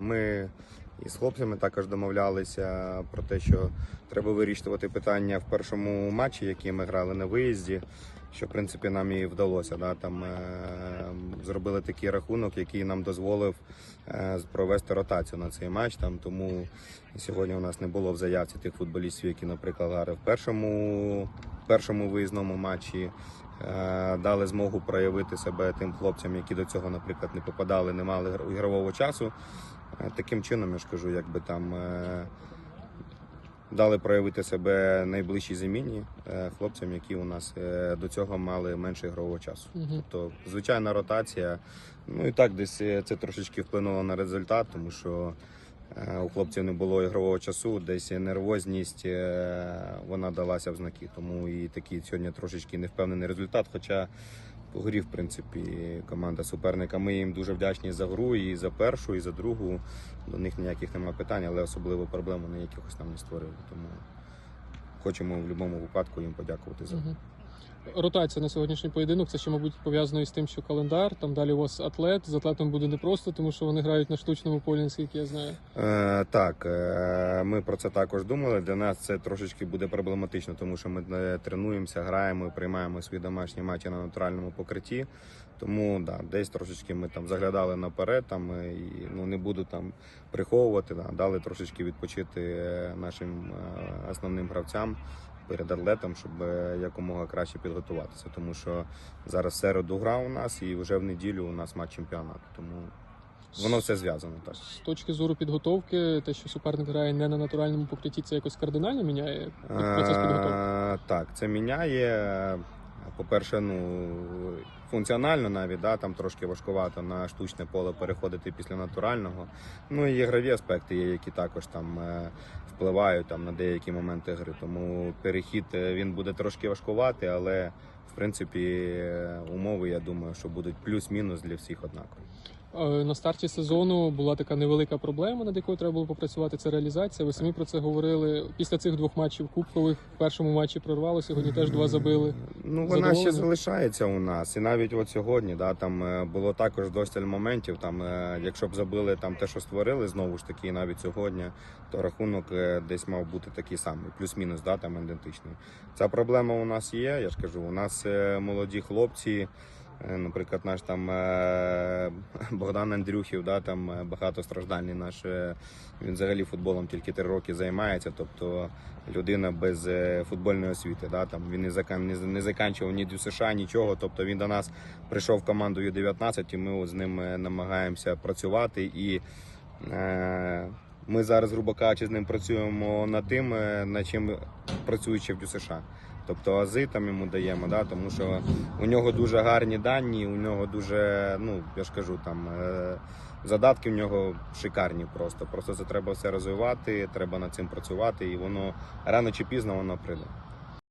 Ми із хлопцями також домовлялися про те, що треба вирішувати питання в першому матчі, який ми грали на виїзді. Що в принципі нам і вдалося. Да? Там е- зробили такий рахунок, який нам дозволив е- провести ротацію на цей матч. Там тому сьогодні у нас не було в заявці тих футболістів, які, наприклад, грали в першому, першому виїзному матчі. Е, Дали змогу проявити себе тим хлопцям, які до цього, наприклад, не попадали, не мали ігрового часу. Е, Таким чином, я ж кажу, якби там е, дали проявити себе найближчій заміні хлопцям, які у нас до цього мали менше ігрового часу. Мгм. Тобто, звичайна ротація. Ну і так десь це трошечки вплинуло на результат, тому що у хлопців не було ігрового часу, десь нервозність е, вона далася в знаки. Тому і такий сьогодні трошечки невпевнений результат. Хоча по грі, в принципі, команда суперника. Ми їм дуже вдячні за гру і за першу, і за другу. До них ніяких немає питань, але особливо проблем вони якихось нам не створили. Тому хочемо в будь-якому випадку їм подякувати за. Мгм. Ротація на сьогоднішній поєдинок. Це ще, мабуть, пов'язано із тим, що календар. Там далі у вас атлет. З атлетом буде непросто, тому що вони грають на штучному полі, наскільки я знаю. Е, так, е, ми про це також думали. Для нас це трошечки буде проблематично, тому що ми е, тренуємося, граємо, і приймаємо свої домашні матчі на натуральному покритті. Тому да, десь трошечки ми там заглядали наперед, там е, і ну не буду там приховувати. Да, дали трошечки відпочити е, нашим основним гравцям. Перед атлетом, щоб е, якомога краще підготуватися, тому що зараз середу гра у нас, і вже в неділю у нас матч чемпіонату. Тому воно все зв'язано так. З точки зору підготовки, те, що суперник грає не на натуральному покритті, це якось кардинально міняє процес підготовки. Е, Так, це міняє. По-перше, ну функціонально навіть да, там трошки важкувато на штучне поле переходити після натурального. Ну і ігрові аспекти є, які також там е, впливають там на деякі моменти гри. Тому перехід е, він буде трошки важкувати, але в принципі умови, я думаю, що будуть плюс-мінус для всіх однакові. Е, На старті сезону була така невелика проблема, над якою треба було попрацювати. Це реалізація. Ви самі про це говорили. Після цих двох матчів кубкових в першому матчі прорвало. Сьогодні теж два забили. Ну, вона ще залишається у нас. І навіть от сьогодні, да, там е, було також досталь моментів. Там, е, якщо б забили там те, що створили, знову ж таки, навіть сьогодні, то рахунок десь мав бути такий самий, плюс-мінус, да, там ідентичний. Ця проблема у нас є. Я ж кажу, у нас молоді хлопці. Е, Наприклад, наш там е, Богдан Андрюхів, да, там е, багатостраждальний наш. Він взагалі футболом тільки три роки займається. Тобто людина без футбольної освіти. Да, там він не закан не, не заканчував ні до США, нічого. Тобто він до нас прийшов в команду Ю-19, і ми з ним намагаємося працювати. І е, ми зараз, грубо кажучи, з ним працюємо над тим, над чим працюючи в ДЮСШ. Тобто ази там йому даємо, да, тому що у нього дуже гарні дані, у нього дуже, ну я ж кажу, там е, задатки в нього шикарні просто. Просто це треба все розвивати, треба над цим працювати, і воно рано чи пізно воно прийде.